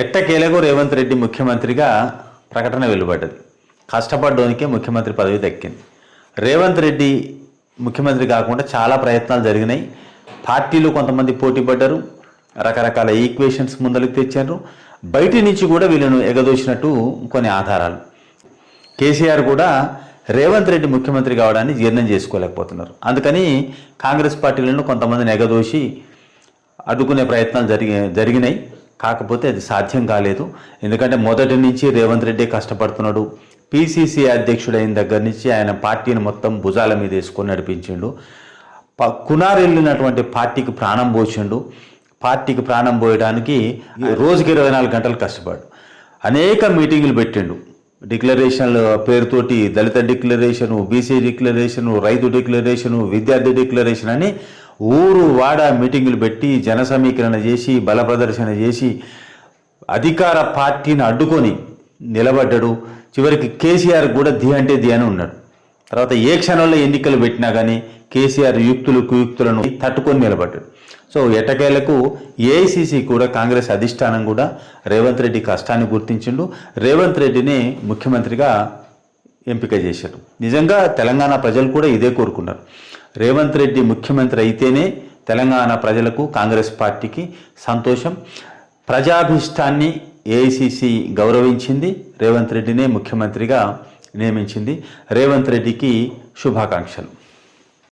ఎట్టకేలకు రేవంత్ రెడ్డి ముఖ్యమంత్రిగా ప్రకటన వెలువడ్డది. కష్టపడ్డోనికే ముఖ్యమంత్రి పదవి దక్కింది. రేవంత్ రెడ్డి ముఖ్యమంత్రి కాకుండా చాలా ప్రయత్నాలు జరిగినాయి. పార్టీలు కొంతమంది పోటీ పడ్డారు. రకరకాల ఈక్వేషన్స్ ముందలకు తెచ్చారు. బయటి నుంచి కూడా వీళ్ళను ఎగదోసినట్టు కొన్ని ఆధారాలు. కేసీఆర్ కూడా రేవంత్ రెడ్డి ముఖ్యమంత్రి కావడాన్ని జీర్ణం చేసుకోలేకపోతున్నారు. అందుకని కాంగ్రెస్ పార్టీలను కొంతమందిని ఎగదోసి అడ్డుకునే ప్రయత్నాలు జరిగి జరిగినాయి. కాకపోతే అది సాధ్యం కాలేదు. ఎందుకంటే మొదటి నుంచి రేవంత్ రెడ్డి కష్టపడుతున్నాడు. పీసీసీ అధ్యక్షుడైన దగ్గర నుంచి ఆయన పార్టీని మొత్తం భుజాల మీద వేసుకొని నడిపించిండు. ప- కునారెళ్ళినటువంటి పార్టీకి ప్రాణం పోసిండు. పార్టీకి ప్రాణం పోయడానికి రోజుకి ఇరవై నాలుగు గంటలు కష్టపడు అనేక మీటింగులు పెట్టిండు. డిక్లరేషన్ల పేరుతోటి దళిత డిక్లరేషను బీసీ డిక్లరేషను రైతు డిక్లరేషను విద్యార్థి డిక్లరేషన్ అని ఊరు వాడ మీటింగులు పెట్టి జన సమీకరణ చేసి బల ప్రదర్శన చేసి అధికార పార్టీని అడ్డుకొని నిలబడ్డాడు. చివరికి కేసీఆర్ కూడా ది అంటే ది అని ఉన్నాడు. తర్వాత ఏ క్షణంలో ఎన్నికలు పెట్టినా కానీ కేసీఆర్ యుక్తులు కుయుక్తులను తట్టుకొని నిలబడ్డాడు. సో ఎటకేలకు ఏఐసిసి కూడా కాంగ్రెస్ అధిష్టానం కూడా రేవంత్ రెడ్డి కష్టాన్ని గుర్తించిండు. రేవంత్ రెడ్డిని ముఖ్యమంత్రిగా ఎంపిక చేశారు. నిజంగా తెలంగాణ ప్రజలు కూడా ఇదే కోరుకున్నారు. రేవంత్ రెడ్డి ముఖ్యమంత్రి అయితేనే తెలంగాణ ప్రజలకు కాంగ్రెస్ పార్టీకి సంతోషం. ప్రజాభిష్టాన్ని ఏఐసిసి గౌరవించింది రేవంత్ రెడ్డినే ముఖ్యమంత్రిగా నియమించింది. రేవంత్ రెడ్డికి శుభాకాంక్షలు.